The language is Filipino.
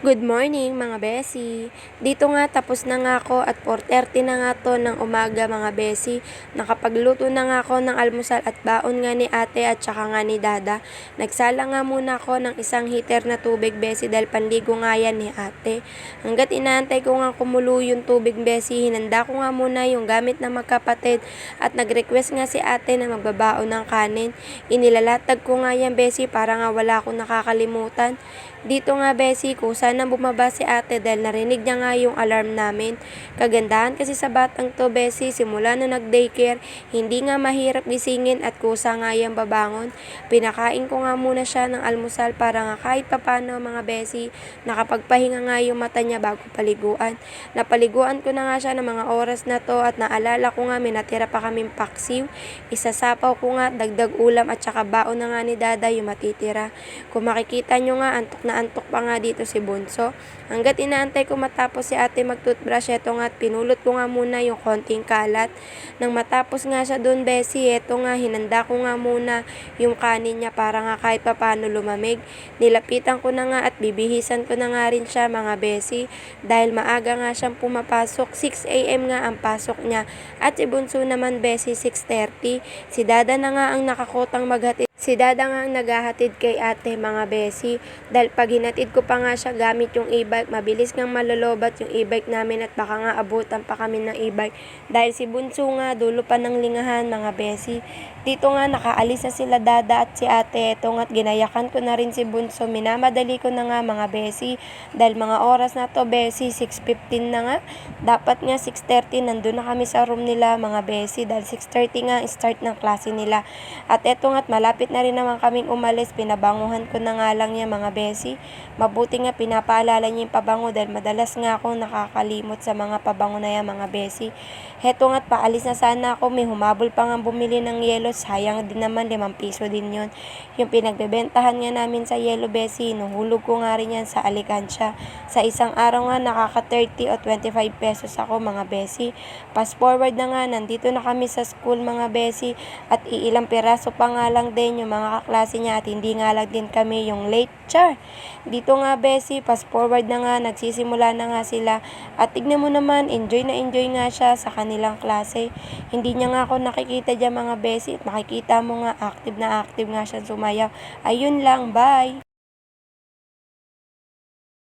Good morning mga besi. Dito nga tapos na nga ako at 4.30 na nga to ng umaga mga besi. Nakapagluto na nga ako ng almusal at baon nga ni ate at saka nga ni dada. Nagsala nga muna ako ng isang heater na tubig besi dahil panligo nga yan ni ate. Hanggat inaantay ko nga kumulo yung tubig besi, hinanda ko nga muna yung gamit ng magkapatid at nag-request nga si ate na magbabaon ng kanin. Inilalatag ko nga yan besi para nga wala akong nakakalimutan. Dito nga besi ko sana bumaba si ate dahil narinig niya nga yung alarm namin. Kagandahan kasi sa batang to besi simula na nag-daycare, hindi nga mahirap gisingin at kusa nga yung babangon. Pinakain ko nga muna siya ng almusal para nga kahit papano mga besi, nakapagpahinga nga yung mata niya bago paliguan. Napaliguan ko na nga siya ng mga oras na to at naalala ko nga may natira pa kaming paksiw. Isasapaw ko nga dagdag ulam at saka baon na nga ni dada yung matitira. Kung makikita nyo nga antok na antok pa nga dito si Bunso. Hanggat inaantay ko matapos si ate mag-toothbrush, eto nga at pinulot ko nga muna yung konting kalat. Nang matapos nga siya doon, Bessie, eto nga, hinanda ko nga muna yung kanin niya para nga kahit papano lumamig. Nilapitan ko na nga at bibihisan ko na nga rin siya mga Bessie dahil maaga nga siyang pumapasok. 6am nga ang pasok niya at si Bunso naman Bessie 6.30. Si Dada na nga ang nakakotang maghatid Si Dada nga ang naghahatid kay ate mga besi dahil pag hinatid ko pa nga siya gamit yung e-bike, mabilis nga malolobat yung e-bike namin at baka nga abutan pa kami ng e-bike dahil si Bunso nga dulo pa ng lingahan mga besi. Dito nga nakaalis na sila Dada at si ate eto nga at ginayakan ko na rin si Bunso. Minamadali ko na nga mga besi dahil mga oras na to besi 6.15 na nga. Dapat nga 6.30 nandun na kami sa room nila mga besi dahil 6.30 nga start ng klase nila. At eto nga at malapit na rin naman kaming umalis, pinabanguhan ko na nga lang niya mga besi. Mabuti nga pinapaalala niya yung pabango dahil madalas nga akong nakakalimot sa mga pabango na yan mga besi. Heto nga't paalis na sana ako, may humabol pa nga bumili ng yelo, sayang din naman, limang piso din yun. Yung pinagbebentahan nga namin sa yelo besi, nuhulog ko nga rin yan sa alikansya. Sa isang araw nga nakaka 30 o 25 pesos ako mga besi. Fast forward na nga, nandito na kami sa school mga besi at iilang piraso pa nga lang din yung mga kaklase niya at hindi nga lang din kami yung late char. Dito nga Bessie, fast forward na nga, nagsisimula na nga sila at tignan mo naman, enjoy na enjoy nga siya sa kanilang klase. Hindi niya nga ako nakikita dyan mga Bessie at makikita mo nga active na active nga siya sumayaw. Ayun lang, bye!